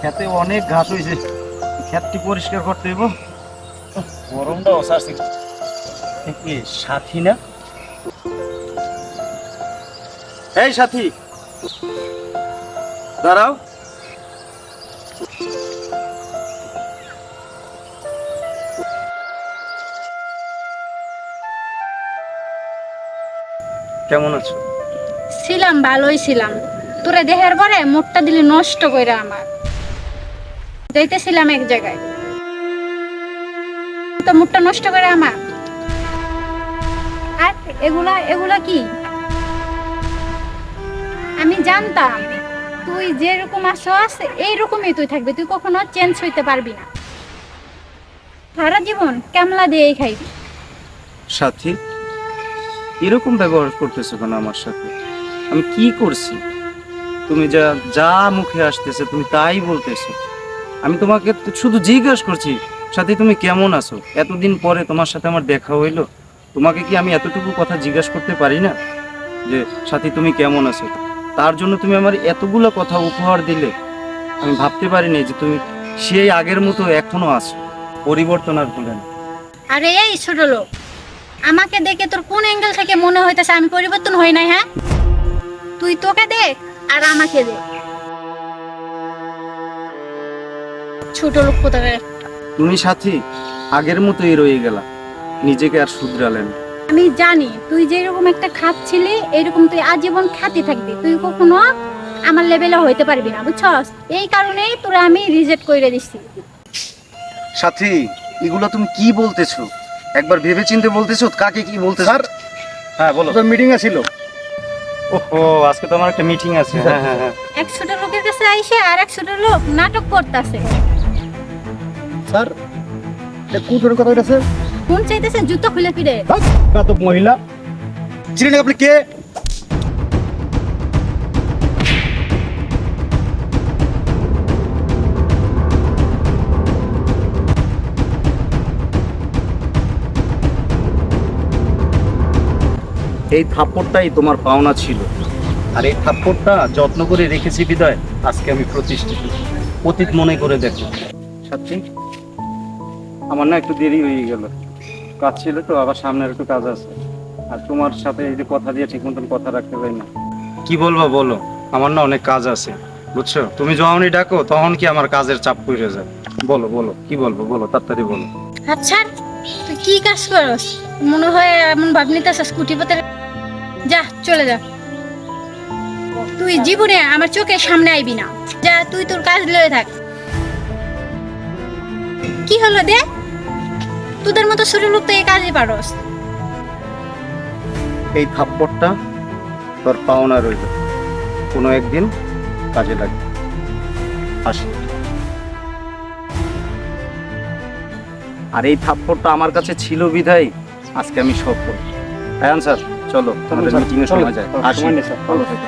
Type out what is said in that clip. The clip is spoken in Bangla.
খেতে অনেক ঘাস হয়েছে। ক্ষেতটি পরিষ্কার করতে হইব। গরমটা অসারছে কি সাথী না? এই সাথী! দাঁড়াও। কেমন আছো? ছিলাম ভালোই ছিলাম। তোরে দেহের পরে মুখটা দিলে নষ্ট কইরা আমার। যাইতেছিলাম এক জায়গায়। তো মুখটা নষ্ট করে আমার। আর এগুলা এগুলা কি? আমি জানতাম, তুই যেরকম আসস এইরকমই তুই থাকবি। তুই কখনো চেঞ্জ হইতে পারবি না। সারা জীবন কেমলা দিয়েই খাইবি। সাথী, এরকম ব্যবহার করতেছো কেন আমার সাথে? আমি কি করছি? তুমি যা যা মুখে আসতেছে, তুমি তাই বলতেছো। আমি তোমাকে শুধু জিজ্ঞাসা করছি, সাথী তুমি কেমন আছো? এতদিন পরে তোমার সাথে আমার দেখা হইল। তোমাকে কি আমি এতটুকু কথা জিজ্ঞাসা করতে পারি না? যে, সাথী, তুমি কেমন আছো? তার জন্য তুমি আমার এতগুলো কথা উপহার দিলে। আমি ভাবতে পারিনি যে তুমি সেই আগের মতো এখনও আছো। পরিবর্তন আর হলে না। আরে এই ছোট লোক, আমাকে দেখে তোর কোন অ্যাঙ্গেল থেকে মনে হইতেছে আমি পরিবর্তন হই নাই হ্যাঁ? তুই তোকে দেখ আর আমাকে দেখ। ছোট লোক কোথাকার তুমি সাথী আগের মতোই রয়ে গেলা। নিজেকে আর শুধরালেন আমি জানি তুই যেরকম একটা খাচ্ছিলি এরকম তুই আজীবন খাতি থাকবি। তুই কখনো আমার লেভেলে হইতে পারবি না বুঝছস? এই কারণেই তোরা আমি রিজেক্ট করে দিচ্ছি সাথী এগুলো তুমি কি বলতেছো? একবার ভেবে চিনতে বলতেছো কাকে কি বলতেছো? স্যার! হ্যাঁ বলো। তো মিটিং আছিল ওহো আজকে তো আমার একটা মিটিং আছে। হ্যাঁ হ্যাঁ হ্যাঁ। এক ছোট লোকের কাছে আইসে আর এক ছোট লোক নাটক করতেছে। স্যার এটা কোন ধরনের কথা হইতাছে কোন চাইতেছে জুতো খুলে ফিরে। তো মহিলা। চিনেন আপনি কে? এই থাপ্পড়টাই তোমার পাওনা ছিল। আর এই থাপ্পড়টা যত্ন করে রেখেছি বিদায়। আজকে আমি প্রতিষ্ঠিত। অতীত মনে করে দেখো। সাথী আমার না একটু দেরি হয়ে গেল। কাজ ছিল তো আবার সামনের একটু কাজ আছে। আর তোমার সাথে এই যে কথা দিয়ে ঠিক মতন কথা রাখতে পারি না। কি বলব বলো আমার না অনেক কাজ আছে বুঝছ? তুমি যখনই ডাকো তখন কি আমার কাজের চাপ পড়ে যায়। বলো বলো কি বলব বলো তাড়াতাড়ি বলো। আচ্ছা তুই কি কাজ করস? মনে হয় এমন ভাব নিতেছ স্কুটি পথে যা চলে যা। তুই জীবনে আমার চোখের সামনে আইবি না। যা তুই তোর কাজ লয়ে থাক। কি হলো দে? তোদের মতো ছোট লোক তো এই কাজই পারস। এই থাপ্পড়টা তোর পাওনা রইল। কোনো একদিন কাজে লাগবে। আসি। আর এই থাপ্পড়টা আমার কাছে ছিল বিধায় আজকে আমি সফল হ্যাঁ স্যার চলো তোমাদের স্যার, মিটিং এর সময় যায়। আসি। স্যার। ভালো থেকো।